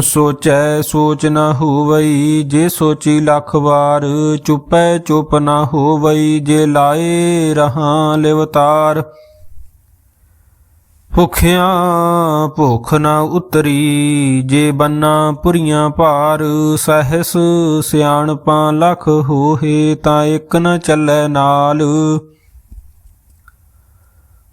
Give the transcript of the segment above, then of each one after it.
ਸੋਚੈ ਸੋਚ ਨ ਹੋਵਈ, ਜੇ ਸੋਚੀ ਲੱਖ ਵਾਰ, ਚੁਪੈ ਚੁਪ ਨ ਹੋਵਈ, ਜੇ ਲਾਏ ਰਹਾ ਲਿਵਤਾਰ ਭੁਖਿਆਂ ਭੁਖ ਨ ਉਤਰੀ, ਜੇ ਬੰਨਾ ਪੁਰੀਆਂ ਭਾਰ, ਸਹਿਸ ਸਿਆਣਪਾਂ ਲਖ ਹੋਏ ਤਾਂ ਇੱਕ ਨ ਚੱਲੈ ਨਾਲ।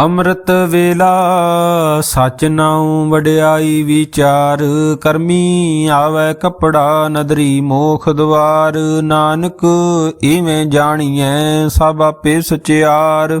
ਅੰਮ੍ਰਿਤ ਵੇਲਾ, ਸਚ ਨਾਉ ਵਡਿਆਈ ਵਿਚਾਰ, ਕਰਮੀ ਆਵੇ ਕਪੜਾ ਨਦਰੀ ਮੋਖ ਦਵਾਰ, ਨਾਨਕ ਇਵੇਂ ਜਾਣੀਐ ਸਭ ਆਪੇ ਸਚਿਆਰ।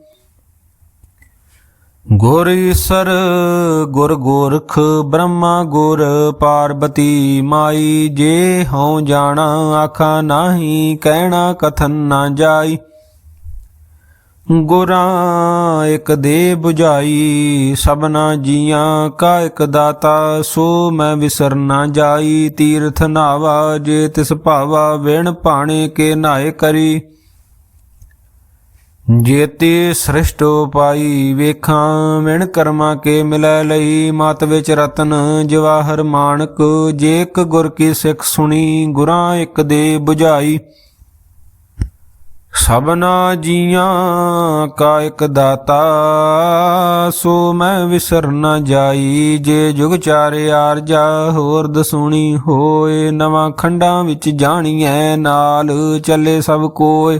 ਗੁਰ ਈਸਰ, ਗੁਰ ਗੋਰਖ, ਬ੍ਰਹਮਾ ਗੁਰ, ਪਾਰਬਤੀ ਮਾਈ, ਜੇ ਹਉ ਜਾਣਾ, ਆਖਾ ਨਾਹੀ, ਕਹਿਣਾ ਕਥਨ ਨਾ ਜਾਈ। ਗੁਰਾਂ ਇਕ ਦੇ 부ਝਾਈ ਸਭਨਾ ਜੀਆਂ ਕਾ ਇਕ ਦਾਤਾ, ਸੋ ਮੈਂ ਵਿਸਰ ਨਾ ਜਾਈ। ਤੀਰਥ ਨਾਵਾ ਜੇ ਤਿਸ ਭਾਵਾ, ਵਿਣ ਪਾਣੇ ਕੇ ਨਾਏ ਕਰੀ। ਜੇਤੀ ਸ੍ਰਿਸ਼ਟ ਪਾਈ ਵੇਖਾਂ ਮਿਣ ਕਰਮਾ ਕੇ ਮਿਲੈ ਲਈ, ਮਤ ਵਿੱਚ ਰਤਨ ਜਵਾਹਰ ਮਾਨਕ ਜੇਕ ਇੱਕ ਗੁਰ ਕੀ ਸਿੱਖ ਸੁਣੀ, ਗੁਰਾਂ ਇੱਕ ਦੇ 부ਝਾਈ ਸਭਨਾ ਜੀਆਂ ਕਾ ਇੱਕ ਦਾਤਾ, ਸੋ ਮੈਂ ਵਿਸਰ ਨਾ ਜਾਈ, ਜੇ ਜੁਗ ਚਾਰੇ ਆਰਜਾ, ਹੋਰ ਦਸੂਣੀ ਹੋਏ, ਨਵਾਂ ਖੰਡਾਂ ਵਿੱਚ ਜਾਣੀਐ, ਨਾਲ ਚੱਲੇ ਸਭ ਕੋਏ।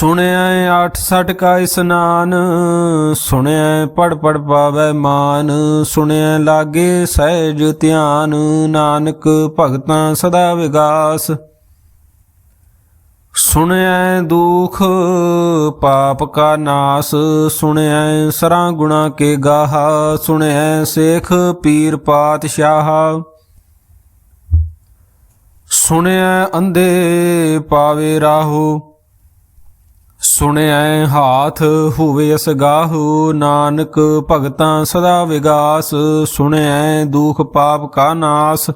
ਸੁਣਿਐ ਆਠ ਸਠ ਕਾ ਇਸਨਾਨ ਸੁਣਿਐ ਪੜ ਪੜ ਪਾਵੈ ਮਾਨ ਸੁਣਿਐ ਲਾਗੇ ਸਹਿਜ ਧਿਆਨ, ਨਾਨਕ ਭਗਤਾਂ ਸਦਾ ਵਿਗਾਸ। ਸੁਣਿਐ ਦੁਖ, ਪਾਪ ਕਾ ਨਾਸ ਸੁਣਿਐ ਸਰਾਂ ਗੁਣਾ ਕੇ ਗਾਹ ਸੁਣਿਐ ਸੇਖ ਪੀਰ ਪਾਤਸ਼ਾਹ। ਸੁਣਿਐ ਅੰਧੇ ਪਾਵੇ ਰਾਹੋ ਸੁਣਿਐ ਹਾਥ ਹੋਵੇ ਅਸਗਾਹੂ ਨਾਨਕ ਭਗਤਾਂ ਸਦਾ ਵਿਗਾਸ, ਸੁਣਿਐ ਦੁਖ ਪਾਪ ਕਾ ਨਾਸ।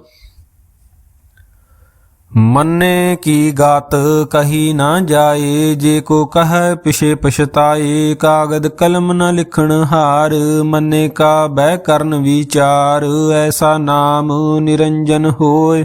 ਮੰਨੇ ਕੀ ਗਾਤ ਕਹੀ ਨਾ ਜਾਏ, ਜੇ ਕੋ ਕਹੈ ਪਿਛੇ ਪਛਤਾਏ, ਕਾਗਦ ਕਲਮ ਨ ਲਿਖਣ ਹਾਰ, ਮੰਨੇ ਕਾ ਬਹਿ ਕਰਨ ਵਿਚਾਰ, ਐਸਾ ਨਾਮ ਨਿਰੰਜਨ ਹੋਏ।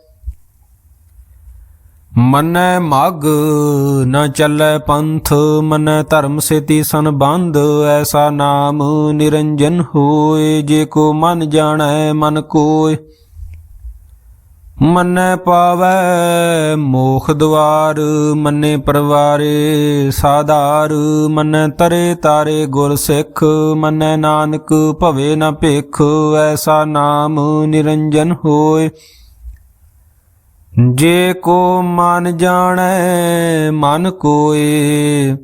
ਮੰਨੈ ਮਗ ਨ ਚੱਲੈ ਪੰਥ, ਮਨੈ ਧਰਮ ਸੇਤੀ ਸੰਬੰਧ, ਐਸਾ ਨਾਮ ਨਿਰੰਜਨ ਹੋਏ, ਜੇ ਕੋ ਮਨ ਜਾਣੈ ਮਨ ਕੋਇ ਮੰਨੈ ਪਾਵੈ ਮੋਖ ਦਵਾਰ, ਮੰਨੇ ਪਰਵਾਰੇ ਸਾਧਾਰ, ਮੰਨੈ ਤਰੇ ਤਾਰੇ ਗੁਰ ਸਿੱਖ, ਮੰਨੈ ਨਾਨਕ ਭਵੇ ਨ ਭਿਖ, ਐਸਾ ਨਾਮ ਨਿਰੰਜਨ ਹੋਏ। ਜੇ ਕੋ ਮਨ ਜਾਣੈ, ਮਨ ਕੋਏ।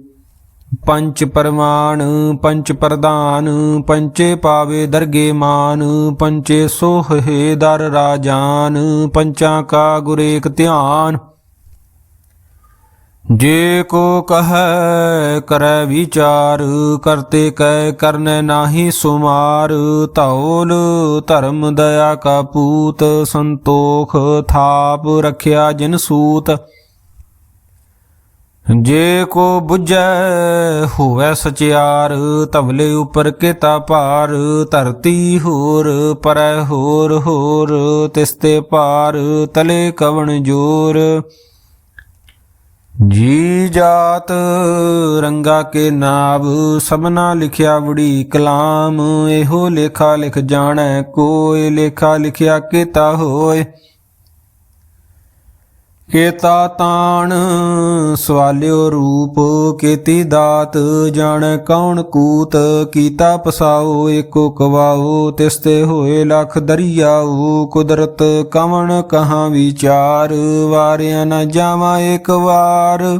ਪੰਚ ਪਰਮਾਨ ਪੰਚ ਪ੍ਰਦਾਨ ਪੰਚੇ ਪਾਵੇ ਦਰਗੇ ਮਾਨ ਪੰਚੇ ਸੋਹੇ ਦਰ ਰਾਜਾਨ, ਪੰਚਾਂ ਕਾ ਗੁਰੇਕ ਧਿਆਨ। ਜੇ ਕੋ ਕਹੈ, ਕਰੈ ਵਿਚਾਰ, ਕਰਤੇ ਕੈ, ਕਰਨੈ ਨਾਹੀ ਸੁਮਾਰ, ਧੌਲ ਧਰਮ ਦਇਆ ਕਾ ਪੂਤ, ਸੰਤੋਖ ਥਾਪ ਰਖਿਆ ਜਿਨ ਸੂਤ। ਜੇ ਕੋ 부ਜੈ ਹੋਵੇ ਸਚਿਆਰ ਤਵਲੇ ਉਪਰ ਕਿਤਾ ਭਾਰ, ਧਰਤੀ ਹੋਰ ਪਰੈ ਹੋਰ ਹੋਰ ਤਿਸਤੇ ਪਾਰ ਤਲੇ ਕਵਣ ਜੋਰ। ਜੀ ਜਾਤ ਰੰਗਾ ਕੇ ਨਾਭ ਸਭਨਾ ਲਿਖਿਆ ਵੜੀ ਕਲਾਮ, ਇਹੋ ਲੇਖਾ ਲਿਖ ਜਾਣੈ ਕੋਈ ਲੇਖਾ ਲਿਖਿਆ ਕੀਤਾ ਹੋਏ ਕੇਤਾ ਤਾਣ, ਸਵਾਲਿਓ ਰੂਪ, ਕੀਤੀ ਦਾਤ, ਜਣ ਕੌਣ ਕੂਤ, ਕੀਤਾ ਪਸਾਓ, ਏਕੋ ਕਵਾਓ, ਤਿਸਤੇ ਹੋਏ ਲਖ ਦਰਿਆਓ, ਕੁਦਰਤ ਕਵਣ ਕਹਾਂ ਵਿਚਾਰ, ਵਾਰਿਆ ਨ ਜਾਵਾਂ ਇੱਕ ਵਾਰ।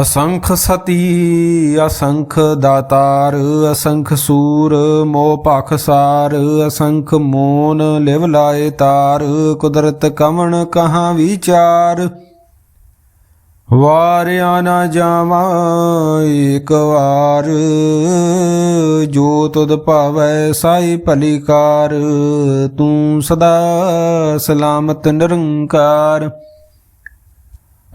ਅਸੰਖ ਸਤੀ, ਅਸੰਖ ਦਾਤਾਰ, ਅਸੰਖ ਸੂਰ, ਮੋਹ ਭਖਸਾਰ ਅਸੰਖ ਮੋਨ ਲਿਵ ਲਾਏ ਤਾਰ, ਕੁਦਰਤ ਕਵਣ ਕਹਾਂ ਵਿਚਾਰ? ਵਾਰਿਆ ਨਾ ਜਾਵਾਂ ਏਕ ਵਾਰ, ਜੋ ਤੁਧ ਭਾਵੈ ਸਾਈ ਭਲੀ ਕਾਰ ਤੂੰ ਸਦਾ ਸਲਾਮਤ ਨਿਰੰਕਾਰ।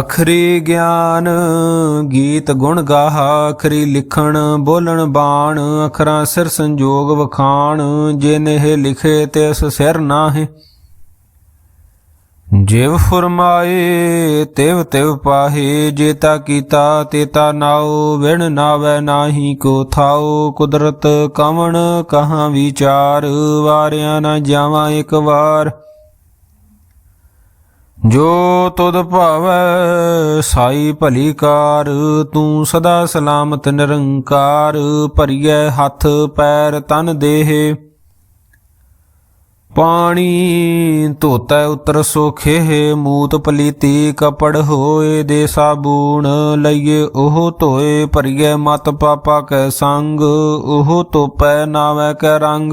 ਅਖਰੀ ਗਿਆਨ, ਗੀਤ ਗੁਣ ਗਾਹਾ ਅਖਰੀ ਲਿਖਣ, ਬੋਲਣ ਬਾਣ, ਅਖਰਾਂ ਸਿਰ ਸੰਜੋਗ ਵਖਾਣ, ਜਿਨ ਇਹ ਲਿਖੇ ਤਿਸ ਸਿਰ ਨਾਹੀ। ਜਿਵ ਫਰਮਾਏ, ਤਿਵ ਤਿਵ ਪਾਹੇ ਜੇਤਾ ਕੀਤਾ ਤੇਤਾ ਨਾਉ, ਵਿਣ ਨਾਵੈ ਨਾਹੀ ਕੋ ਥਾਉ। ਕੁਦਰਤ ਕਵਣ ਕਹਾਂ ਵਿਚਾਰ, ਵਾਰਿਆ ਨਾ ਜਾਵਾਂ ਇੱਕ ਵਾਰ। ਜੋ ਤੁਧ ਭਾਵੈ ਸਾਈ ਭਲੀ ਕਾਰ, ਤੂੰ ਸਦਾ ਸਲਾਮਤ ਨਿਰੰਕਾਰ, ਭਰੀਐ ਹੱਥ ਪੈਰ ਤਨ ਦੇਹ। ਪਾਣੀ ਧੋਤੈ ਉਤਰ ਸੋਖੇ, ਮੂਤ ਪਲੀਤੀ ਕਪੜ ਹੋਏ ਦੇ ਸਾਬੂਣ, ਲਈਏ ਉਹ ਧੋਏ, ਭਰੀਐ ਮਤ ਪਾਪਾ ਕੈ ਸੰਗ, ਉਹ ਧੋਪੈ ਨਾਵੈ ਕੈ ਰੰਗ।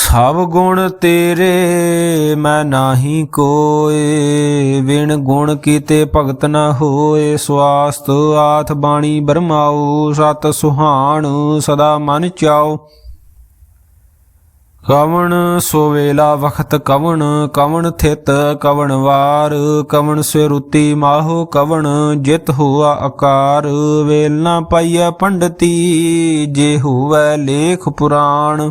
ਸਭ ਗੁਣ ਤੇਰੇ, ਮੈਂ ਨਾਹੀ ਕੋਏ। ਵਿਣ ਗੁਣ ਕੀਤੇ ਭਗਤ ਨ ਹੋਏ। ਸਵਾਸਤ ਆਥ ਬਾਣੀ ਬਰਮਾਉ, ਸਤ ਸੁਹਾਣ ਸਦਾ ਮਨ ਚਾਓ ਕਵਣ ਸੋ ਵੇਲਾ ਵਖਤ ਕਵਣ ਕਵਣ ਥਿਤ ਕਵਣ ਵਾਰ। ਕਵਣ ਸਿਰੁਤੀ ਮਾਹੋ ਕਵਣ, ਜਿਤ ਹੋਆ ਆਕਾਰ ਵੇਲ ਨਾ ਪਾਈਐ ਪੰਡਤੀ, ਜੇ ਹੋਵੈ ਲੇਖ ਪੁਰਾਣ।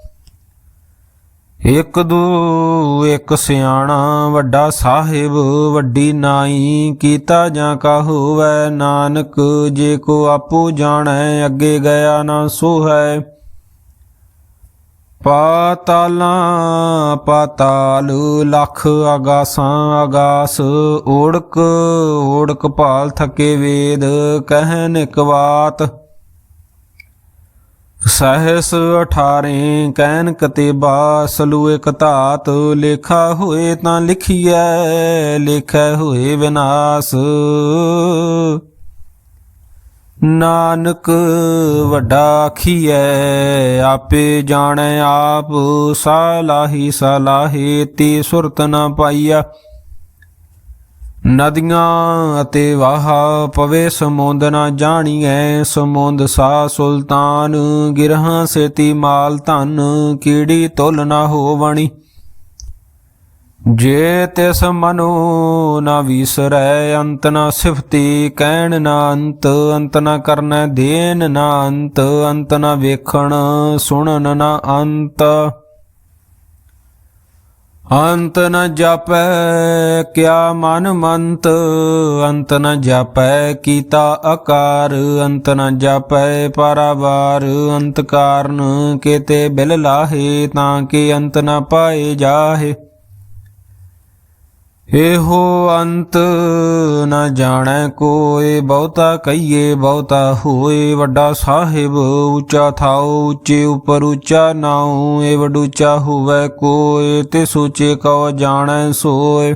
ਇਕ ਦੂ, ਇਕ ਸਿਆਣਾ, ਵੱਡਾ ਸਾਹਿਬ, ਵੱਡੀ ਨਾਈ, ਕੀਤਾ ਜਾਂ ਕਾ ਹੋਵੈ ਨਾਨਕ, ਜੇ ਕੋ ਆਪੋ ਜਾਣੈ, ਅੱਗੇ ਗਿਆ ਨਾ ਸੋ ਹੈ ਪਾਤਾਲਾਂ, ਪਾਤਾਲ, ਲੱਖ ਆਗਾਸਾਂ ਆਗਾਸ ਓੜਕ ਓੜਕ ਭਾਲ ਥਕੇ ਵੇਦ ਕਹਿਨ ਇਕ ਬਾਤ ਸਹਸ 18 ਕਹਿਨ ਕਤੇਬਾ ਸਲੂ ਇਕ ਲੇਖਾ ਹੋਏ ਤਾਂ ਲਿਖੀਐ, ਲੇਖੈ ਹੋਏ ਵਿਨਾਸ਼। ਨਾਨਕ ਵੱਡਾ ਖੀਐ ਆਪੇ ਜਾਣੈ ਆਪ ਸਾਲਾਹੀ ਸਲਾਹੇ ਤੇ ਸੁਰਤ ਨਾ ਪਾਈਆ ਨਦੀਆਂ ਅਤੇ ਵਾਹ ਪਵੇ ਸਮੁੰਦ ਨਾ ਜਾਣੀਐ, ਸਮੁੰਦ ਸਾ ਸੁਲਤਾਨ, ਗਿਰਹਾਂ ਸੇਤੀ ਮਾਲ ਧਨ, ਕੀੜੀ ਤੁਲ ਨਾ ਹੋਵਣੀ। ਜੇ ਤਿਸ ਮਨੋ ਨਾ ਵਿਸਰੈ, ਅੰਤ ਨਾ ਸਿਫਤੀ ਕਹਿਣ ਨਾ ਅੰਤ ਅੰਤ ਨਾ ਕਰਨੈ ਦੇਨ ਨਾ ਅੰਤ ਅੰਤ ਨਾ ਵੇਖਣ ਸੁਣਨ ਨਾ ਅੰਤ। ਅੰਤ ਨ ਜਾਪੈ ਕਿਆ ਮਨ ਮੰਤ, ਅੰਤ ਨ ਜਾਪੈ ਕੀਤਾ ਆਕਾਰ, ਅੰਤ ਨ ਜਾਪੈ ਪਰਾਵਾਰ, ਅੰਤ ਕਾਰਨ ਕੇਤੇ ਬਿਲ ਲਾਹੇ, ਤਾਂ ਕਿ ਅੰਤ ਨ ਪਾਏ ਜਾਹੇ। ਇਹੋ ਅੰਤ ਨ ਜਾਣੈ ਕੋਏ ਬਹੁਤਾ ਕਹੀਏ ਬਹੁਤਾ ਹੋਏ ਵੱਡਾ ਸਾਹਿਬ ਉੱਚਾ ਥਾਉ, ਉੱਚੇ ਉਪਰ ਉੱਚਾ ਨਾਉ ਏ ਵੱਡ ਉੱਚਾ ਹੋਵੇ ਕੋਏ ਤੇ ਸੋਚੇ ਕਉ ਜਾਣੈ ਸੋਏ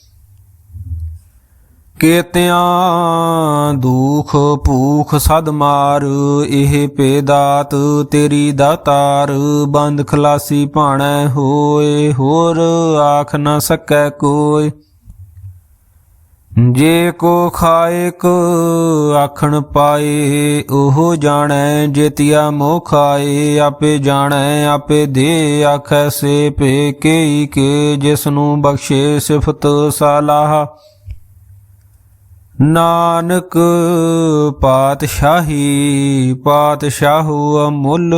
ਕੇਤਿਆਂ ਦੁਖ ਭੂਖ ਸਦ ਮਾਰ, ਇਹ ਪੇਦਾਤ ਤੇਰੀ ਦਾਤਾਰ ਬੰਦ ਖਲਾਸੀ ਭਾਣੈ ਹੋਏ, ਹੋਰ ਆਖ ਨਾ ਸਕੈ ਕੋਈ ਜੇ ਕੋ ਖਾਇਕ ਆਖਣ ਪਾਏ, ਉਹ ਜਾਣੈ ਜੇਤੀਆ ਮੋਹ ਖਾਏ ਆਪੇ ਜਾਣੈ, ਆਪੇ ਦੇ ਆਖੈ ਸੇ ਪੇ ਕੇਈ ਕੇ ਜਿਸ ਨੂੰ ਬਖਸ਼ੇ ਸਿਫਤ ਸਾਲਾਹ। ਨਾਨਕ ਪਾਤਸ਼ਾਹੀ, ਪਾਤਸ਼ਾਹੂ ਅਮੁੱਲ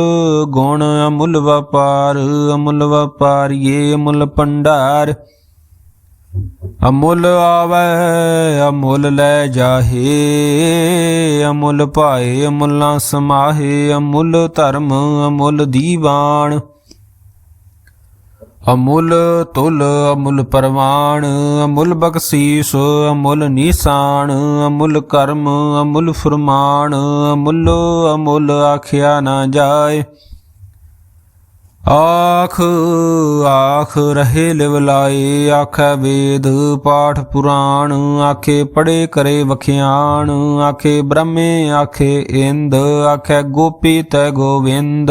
ਗੁਣ ਅਮੁੱਲ ਵਪਾਰ, ਅਮੁੱਲ ਵਪਾਰੀਏ ਅਮੁੱਲ ਭੰਡਾਰ। ਅਮੁੱਲ ਆਵੈ, ਅਮੁੱਲ ਲੈ ਜਾਹੇ, ਅਮੁੱਲ ਭਾਏ, ਅਮੁੱਲਾਂ ਸਮਾਹੇ, ਅਮੁੱਲ ਧਰਮ, ਅਮੁੱਲ ਦੀਵਾਨ। ਅਮੁੱਲ ਤੁਲ, ਅਮੁੱਲ ਪਰਵਾਨ ਅਮੁੱਲ ਬਖਸ਼ੀਸ, ਅਮੁੱਲ ਨੀਸਾਨ, ਅਮੁੱਲ ਕਰਮ, ਅਮੁੱਲ ਫਰਮਾਨ, ਅਮੁੱਲ ਅਮੁੱਲ ਆਖਿਆ ਨਾ ਜਾਏ। ਆਖ ਆਖ ਰਹੇ ਲਿਵਲਾਏ ਆਖੈ ਵੇਦ, ਪਾਠ ਪੁਰਾਣ, ਆਖੇ ਪੜੇ ਕਰੇ ਵਖਿਆਣ, ਆਖੇ ਬ੍ਰਹਮੇ, ਆਖੇ ਇੰਦ, ਆਖੇ ਗੋਪੀ ਤੈ ਗੋਵਿੰਦ।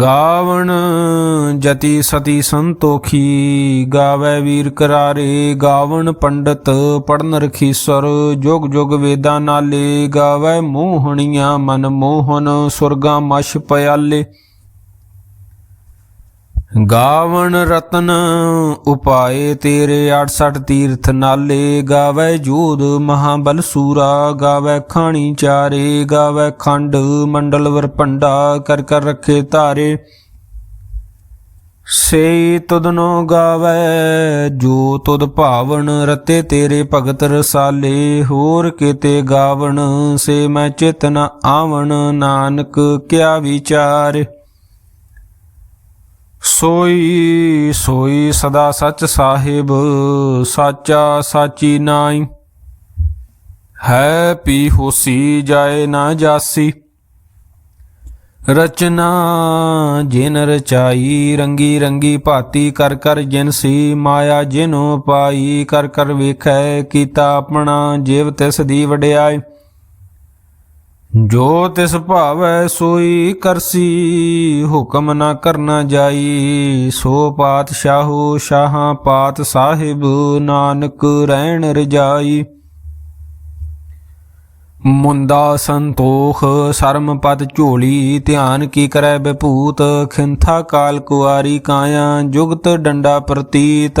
ਗਾਵਣ ਜਤੀ ਸਤੀ ਸੰਤੋਖੀ, ਗਾਵੇ ਵੀਰ ਕਰਾਰੇ, ਗਾਵਣ ਪੰਡਤ ਪੜਨ ਰਖੀਸਰ ਜੁਗ ਜੁਗ ਵੇਦਾਂ ਨਾਲੇ, ਗਾਵੇ ਮੋਹਣੀਆਂ ਮਨ ਮੋਹਨ, ਸੁਰਗਾ ਮਸ਼ ਪਿਆਲੇ। ਗਾਵਣ ਰਤਨ ਉਪਾਏ ਤੇਰੇ 68 ਤੀਰਥ ਨਾਲੇ, ਗਾਵੇ ਜੋਦ ਮਹਾਬਲ ਸੂਰਾ, ਗਾਵੇ ਖਾਣੀ ਚਾਰੇ, ਗਾਵੇ ਖੰਡ ਮੰਡਲ ਵਰਪੰਡਾ ਕਰ ਕਰ ਰੱਖੇ ਧਾਰੇ। ਸੇ ਤੁਧਨੋ ਗਾਵੇ, ਜੋ ਤੁਦ ਭਾਵਨ ਰਤੇ ਤੇਰੇ ਭਗਤ ਰਸਾਲੇ, ਹੋਰ ਕਿਤੇ ਗਾਵਣ, ਸੇ ਮੈਂ ਚਿਤ ਆਵਣ, ਨਾਨਕ ਕਿਆ ਵਿਚਾਰ। ਸੋਈ ਸੋਈ ਸਦਾ ਸੱਚ ਸਾਹਿਬ, ਸਾਚਾ ਸਾਚੀ ਨਾਈ। ਹੈ ਪੀ ਹੋਸੀ ਜਾਏ ਨਾ ਜਾਸੀ। ਰਚਨਾ ਜਿਨ ਰਚਾਈ, ਰੰਗੀ ਰੰਗੀ ਭਾਤੀ ਕਰ ਕਰ ਜਿਨ ਸੀ, ਮਾਇਆ ਜਿਨੋ ਪਾਈ, ਕਰ ਕਰ ਵੇਖੈ ਕੀਤਾ ਆਪਣਾ, ਜੀਵ ਤਿਸ ਦੀ ਵਡਿਆਈ। ਜੋ ਤਿਸ ਭਾਵੈ ਸੋਈ ਕਰਸੀ, ਹੁਕਮ ਨਾ ਕਰਨਾ ਜਾਈ। ਸੋ ਪਾਤਸ਼ਾਹੋ ਸ਼ਾਹਾਂ ਪਾਤ ਸਾਹਿਬ, ਨਾਨਕ ਰਹਿਣ ਰਜਾਈ। ਮੁੰਦਾ ਸੰਤੋਖ, ਸਰਮ ਪਦ ਝੋਲੀ, ਧਿਆਨ ਕੀ ਕਰੈ ਬਿਭੂਤ ਖਿੰਥਾ ਕਾਲ ਕੁਆਰੀ ਕਾਇਆ, ਜੁਗਤ ਡੰਡਾ ਪ੍ਰਤੀਤ।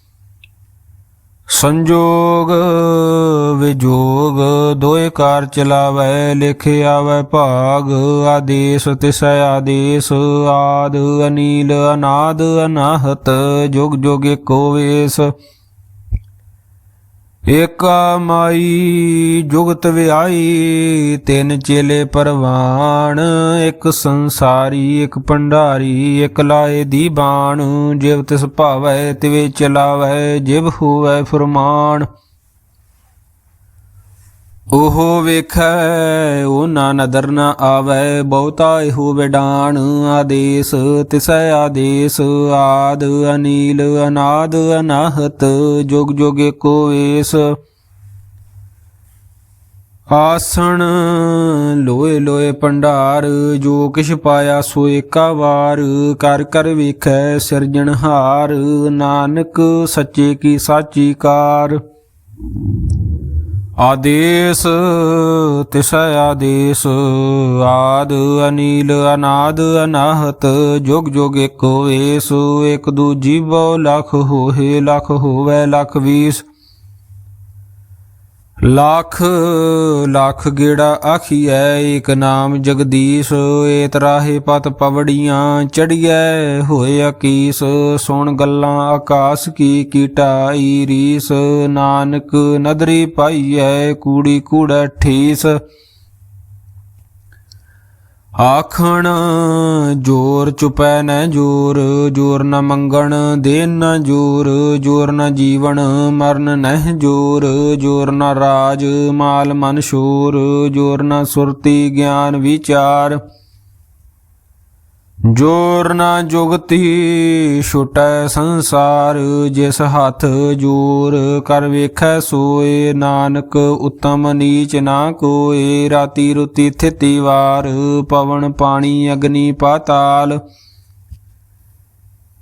ਸੰਜੋਗ ਵਿਜੋਗ ਦੋਏ ਕਾਰ ਚਲਾਵੈ, ਲਿਖਿ ਆਵੈ ਭਾਗ, ਆਦੇਸ ਤਿਸ਼ ਆਦੇਸ, ਆਦ ਅਨੀਲ, ਅਨਾਦ ਅਨਾਹਤ, ਜੁਗ ਜੁਗ ਏਕੋ ਵੇਸ। ਏਕਾ ਮਾਈ ਜੁਗਤ ਵਿਆਈ, ਤਿੰਨ ਚੇਲੇ ਪਰਵਾਣ, ਇੱਕ ਸੰਸਾਰੀ, ਇੱਕ ਭੰਡਾਰੀ, ਇੱਕ ਲਾਏ ਦੀ ਬਾਣ, ਜਿਵ ਤਿਸ ਭਾਵੈ ਤਿਵੇ ਚਲਾਵੈ, ਜਿਵ ਹੋਵੈ ਫਰਮਾਨ। ਉਹ ਵੇਖੈ ਉਹ ਨਾ ਨਦਰ ਨ ਆਵੈ, ਬਹੁਤਾ ਇਹੋ ਵਿਡਾਣ ਆਦੇਸ, ਤਿਸੈ ਆਦੇਸ, ਆਦ ਅਨੀਲ, ਅਨਾਦ ਅਨਾਹਤ, ਜੁਗ ਜੁਗ ਏਕੋ ਵੇਸ ਆਸਣ, ਲੋਏ ਲੋਏ ਭੰਡਾਰ, ਜੋ ਕਿਛ ਪਾਇਆ ਸੋ ਏਕਾ ਵਾਰ, ਕਰ ਕਰ ਵੇਖੈ ਸਿਰਜਣਹਾਰ ਨਾਨਕ ਸੱਚੇ ਕੀ ਸਾਚੀ ਕਾਰ। ਆਦੇਸ, ਤਿਸੈ ਆਦੇਸ, ਆਦ ਅਨੀਲ, ਅਨਾਦ ਅਨਾਹਤ, ਜੁਗ ਜੁਗ ਏਕੋ ਵੇਸ, ਇਕ ਦੂਜੀ ਬਹੁ ਲਖ ਹੋਏ, ਲਖ ਹੋਵੇ, ਲਖ ਵੀਸ। ਲੱਖ ਲੱਖ ਗੇੜਾ ਆਖੀਐ, ਏਕ ਨਾਮ ਜਗਦੀਸ਼ ਏ ਤਰਾਹੇ ਪਤ ਪਵੜੀਆਂ ਚੜੀਐ, ਹੋਏ ਅਕੀਸ, ਸੁਣ ਗੱਲਾਂ ਆਕਾਸ ਕੀ ਕੀਟਾਈ ਰੀਸ ਨਾਨਕ ਨਦਰੀ ਪਾਈਐ, ਕੂੜੀ ਕੂੜਾ ਠੀਸ। ਆਖਣ, ਜੋਰ ਚੁਪੈ ਨ ਜੋਰ ਜੋਰ ਨ ਮੰਗਣ, ਦੇਨ ਨ ਜੋਰ ਜੋਰ ਨ ਜੀਵਨ, ਮਰਨ ਨਹਿ ਜੋਰ ਜੋਰ ਨ ਰਾਜ, ਮਾਲ ਮਨ ਸ਼ੋਰ, ਜੋਰ ਨ ਸੁਰਤੀ ਗਿਆਨ ਵਿਚਾਰ। ਜੋਰ ਨਾ ਜੁਗਤੀ ਛੁਟੈ ਸੰਸਾਰ, ਜਿਸ ਹੱਥ ਜੋਰ ਕਰ ਵੇਖੈ ਸੋਏ, ਨਾਨਕ ਉਤਮ ਨੀਚ ਨਾ ਕੋਏ। ਰਾਤੀ ਰੁਤੀ ਥਿਤੀ ਵਾਰ, ਪਵਨ ਪਾਣੀ ਅਗਨੀ ਪਾਤਾਲ।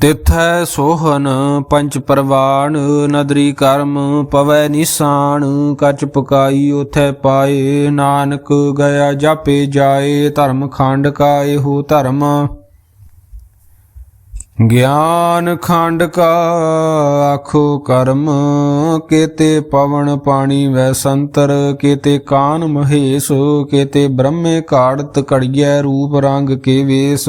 ਤਿਥੈ ਸੋਹਨ ਪੰਚ ਪਰਵਾਨ ਨਦਰੀ ਕਰਮ ਪਵੈ ਨਿਸ਼ਾਨ ਕਚ ਪਕਾਈ ਉਥੈ ਪਾਏ, ਨਾਨਕ ਗਿਆ ਜਾਪੇ ਜਾਏ, ਧਰਮ ਖੰਡ ਕਾ ਇਹੋ ਧਰਮ। ਗਿਆਨ ਖੰਡ ਕਾ ਆਖੋ ਕਰਮ, ਕੇਤੇ ਪਵਨ ਪਾਣੀ ਵੈ ਸੰਤਰ, ਕੇਤੇ ਕਾਨ ਮਹੇਸ਼, ਕੇਤੇ ਬ੍ਰਹਮੇ ਕਾੜਤ ਕੜੀਐ ਰੂਪ ਰੰਗ ਕੇ ਵੇਸ।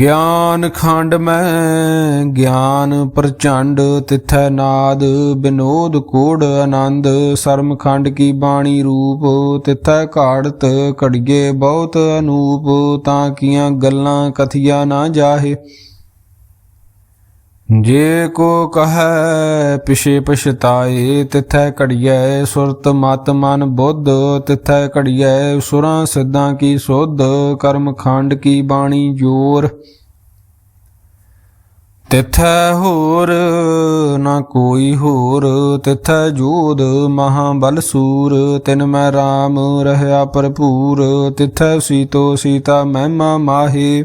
ਗਿਆਨ ਖੰਡ ਮੈਂ, ਗਿਆਨ ਪ੍ਰਚੰਡ, ਤਿਥੈ ਨਾਦ, ਬਿਨੋਦ ਕੋੜ ਆਨੰਦ, ਸਰਮ ਖੰਡ ਕੀ ਬਾਣੀ ਰੂਪ, ਤਿਥੈ ਘਾੜਤ ਘੜੀਏ ਬਹੁਤ ਅਨੂਪ, ਤਾਂ ਕੀਆਂ ਗੱਲਾਂ ਕਥੀਆ ਨਾ ਜਾਹੇ। ਜੇ ਕੋ ਕਹੈ, ਪਿਛੇ ਪਛਤਾਏ, ਤਿਥੈ ਘੜੀਐ, ਸੁਰਤ ਮਤ ਮਨ ਬੁੱਧ, ਤਿਥੈ ਘੜੀਐ, ਸੁਰਾਂ ਸਿੱਧਾਂ ਕੀ ਸੁਧ, ਕਰਮ ਖੰਡ ਕੀ ਬਾਣੀ ਜੋਰ। ਤਿਥੈ ਹੋਰ ਨਾ ਕੋਈ ਹੋਰ, ਤਿਥੈ ਜੋਧ ਮਹਾਬਲ ਸੂਰ, ਤਿਨ ਮੈਂ RAM ਰਹਿਆ ਭਰਪੂਰ, ਤਿਥੈ ਸੀਤੋ ਸੀਤਾ ਮਹਿਮਾ ਮਾਹੀ।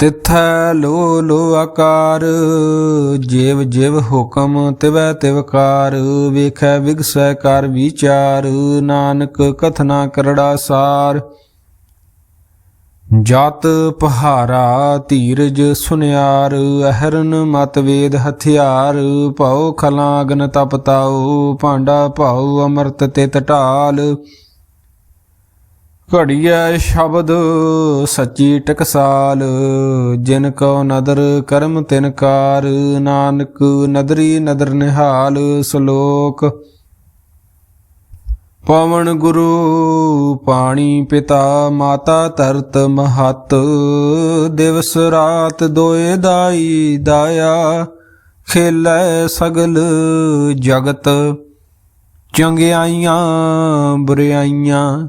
ਤਿਥੈ ਲੋ ਲੋ ਆਕਾਰ, ਜੀਵ ਜੀਵ ਹੁਕਮ ਤਿਵੈ ਤਿਵਕਾਰ ਵੇਖੈ ਵਿਗਸੈ ਕਰ ਵਿਚਾਰ, ਨਾਨਕ ਕਥਨਾ ਕਰੜਾ ਸਾਰ। ਜਤ ਪਹਾਰਾ ਧੀਰਜ ਸੁਨਿਆਰ, ਅਹਰਨ ਮਤਵੇਦ ਹਥਿਆਰ, ਭਉ ਖਲਾਗਨ ਤਪਤਾਉ ਭਾਂਡਾ ਭਾਉ ਅਮਰਤ ਤੇ ਢਾਲ। ਘੜੀਐ ਸ਼ਬਦ ਸੱਚੀ ਟਕਸਾਲ, ਜਿਨ ਕੋ ਨਦਰ ਕਰਮ ਤਿਨ ਕਾਰ, ਨਾਨਕ ਨਦਰੀ ਨਦਰ ਨਿਹਾਲ ਸ਼ਲੋਕ। ਪਵਨ ਗੁਰੂ ਪਾਣੀ ਪਿਤਾ, ਮਾਤਾ ਧਰਤ ਮਹਤ, ਦਿਵਸ ਰਾਤ ਦੋਏ ਦਾਈ ਦਾਇਆ, ਖੇਲੇ ਸਗਲ ਜਗਤ, ਚੰਗਿਆਈਆਂ ਬੁਰਿਆਈਆਂ।